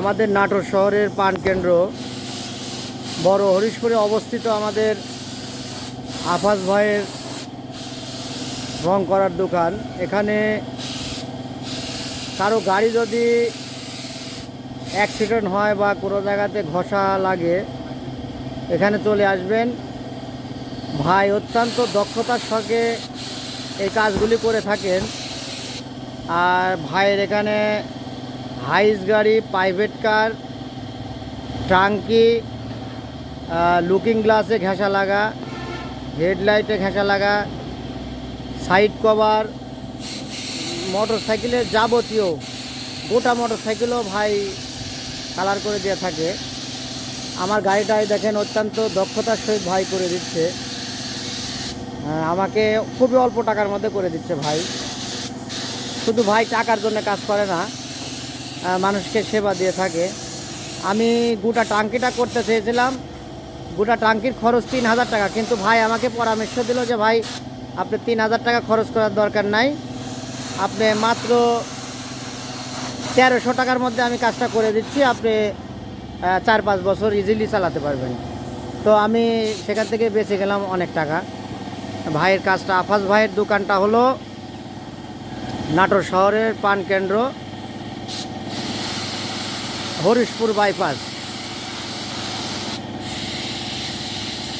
আমাদের নাটোর শহরের পান কেন্দ্র বড় হরিশপুরে অবস্থিত আমাদের আফাজ ভাইয়ের রং করার দোকান। এখানে কারও গাড়ি যদি অ্যাক্সিডেন্ট হয় বা কোনো জায়গাতে ঘষা লাগে, এখানে চলে আসবেন। ভাই অত্যন্ত দক্ষতার সঙ্গে এই কাজগুলি করে থাকেন। আর ভাইয়ের এখানে হাইস গাড়ি, প্রাইভেট কার, ট্রাঙ্কি লুকিং গ্লাসে ঘেঁষা লাগা, হেডলাইটে ঘেঁষা লাগা, সাইড কভার মোটর সাইকেলের যাবতীয় গোটা মোটর সাইকেলও ভাই কালার করে দিয়ে থাকে। আমার গাড়িটাই দেখেন অত্যন্ত দক্ষতার সহিত ভাই করে দিচ্ছে। আহ, আমাকে খুবই অল্প টাকার মধ্যে করে দিচ্ছে ভাই। শুধু ভাই টাকার জন্য কাজ করে না মানুষকে সেবা দিয়ে থাকে। আমি গোটা টাঙ্কিটা করতে চেয়েছিলাম। গোটা টাঙ্কির খরচ তিন হাজার টাকা কিন্তু ভাই আমাকে পরামর্শ দিল যে ভাই আপনি তিন হাজার টাকা খরচ করার দরকার নাই। আপনি মাত্র তেরোশো টাকার মধ্যে আমি কাজটা করে দিচ্ছি। আপনি চার পাঁচ বছর ইজিলি চালাতে পারবেন। তো আমি সেখান থেকে বেঁচে গেলাম অনেক টাকা। ভাইয়ের কাজটা, আফাজ ভাইয়ের দোকানটা হলো নাটোর শহরের পান কেন্দ্র, হরিশপুর বাইপাস।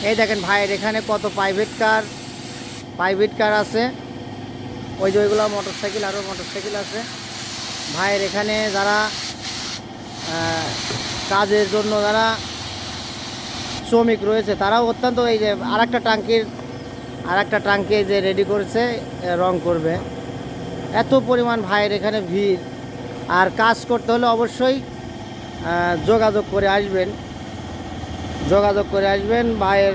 এই দেখেন ভাইয়ের এখানে কত প্রাইভেট কার প্রাইভেট কার আছে। ওই যে ওইগুলো মোটর সাইকেল আরও মোটর সাইকেল আছে। ভাইয়ের এখানে যারা কাজের জন্য যারা শ্রমিক রয়েছে, তারাও অত্যন্ত এই যে আর একটা টাঙ্কির আর একটা টাঙ্কি যে রেডি করেছে রং করবে। এত পরিমাণ ভাইয়ের এখানে ভিড়। আর কাজ করতে হলে অবশ্যই যোগাযোগ করে আসবেন। যোগাযোগ করে আসবেন। ভাইয়ের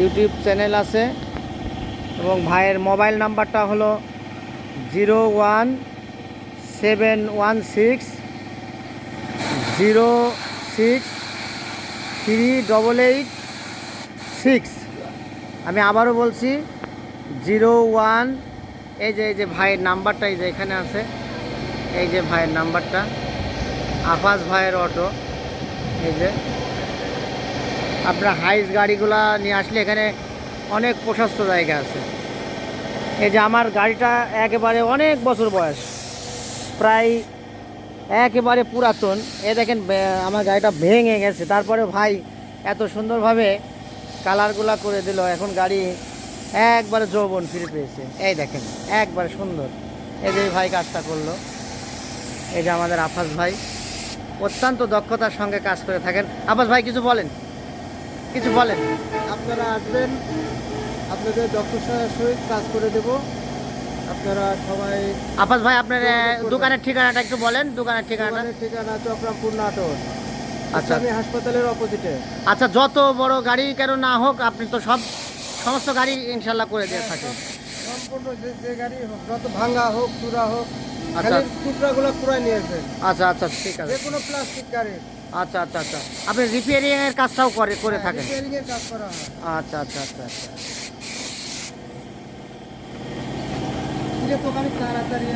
ইউটিউব চ্যানেল আছে এবং ভাইয়ের মোবাইল নাম্বারটা হলো zero one seven one six zero six three double eight six আমি আবারও বলছি জিরো ওয়ান এই যে এই যে ভাইয়ের নাম্বারটা, এই যে এখানে আছে, এই যে ভাইয়ের নাম্বারটা, আফাজ ভাইয়ের অটো, এই যে। আপনার হাইস গাড়িগুলা নিয়ে আসলে এখানে অনেক প্রশস্ত জায়গা আছে। এই যে আমার গাড়িটা একেবারে অনেক বছর বয়স। প্রায় একেবারে পুরাতন। এ দেখেন আমার গাড়িটা ভেঙে গেছে। তারপরে ভাই এত সুন্দরভাবে কালারগুলা করে দিল। এখন গাড়ি একবারে যৌবন ফিরে পেয়েছে। এই দেখেন, একবারে সুন্দর। এই যে ভাই কাজটা করল। এই যে আমাদের আফাজ ভাই অত্যন্ত দক্ষতার সঙ্গে কাজ করে থাকেন। আফাজ ভাই, কিছু বলেন? কিছু বলেন? আপনারা আসবেন, আপনাদের ডক্টর সহিত কাজ করে দেব। আপনারা সবাই আফাজ ভাই আপনার দোকানের ঠিকানাটা একটু বলেন দোকানের ঠিকানাটা। দোকানের ঠিকানা চক্রামপুর নাটোর। আচ্ছা। আমি হাসপাতালের অপোজিটে আচ্ছা যত বড় গাড়ি কেন না হোক আপনি তো সব সমস্ত গাড়ি ইনশাল্লাহ করে দিয়ে থাকেন। সম্পূর্ণ যে যে গাড়ি হোক যত ভাঙা হোক চূড়া হোক আচ্ছা। টুকরাগুলো পুরাই নিয়েছেন আচ্ছা আচ্ছা ঠিক আছে। যে কোনো প্লাস্টিক গাড়ি। আচ্ছা আচ্ছা আচ্ছা। আপনি রিপেয়ারিং এর কাজটাও করে করে থাকেন। রিপেয়ারিং এর কাজ করা হয়। আচ্ছা আচ্ছা আচ্ছা আচ্ছা। তাড়াতাড়ি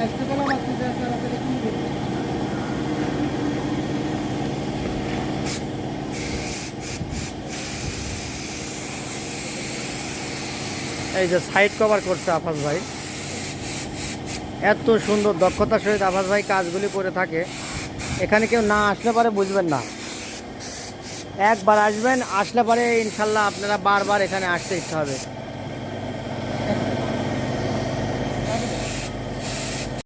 এই যে সাইড কভার করছে আফাজ ভাই। এত সুন্দর দক্ষতার সহিত আফাজ ভাই কাজগুলি করে থাকে। এখানে কেউ না আসলে পরে বুঝবেন না। একবার আসবেন, আসলে পরে ইনশাল্লাহ আপনারা বারবার এখানে আসতে ইচ্ছা হবে।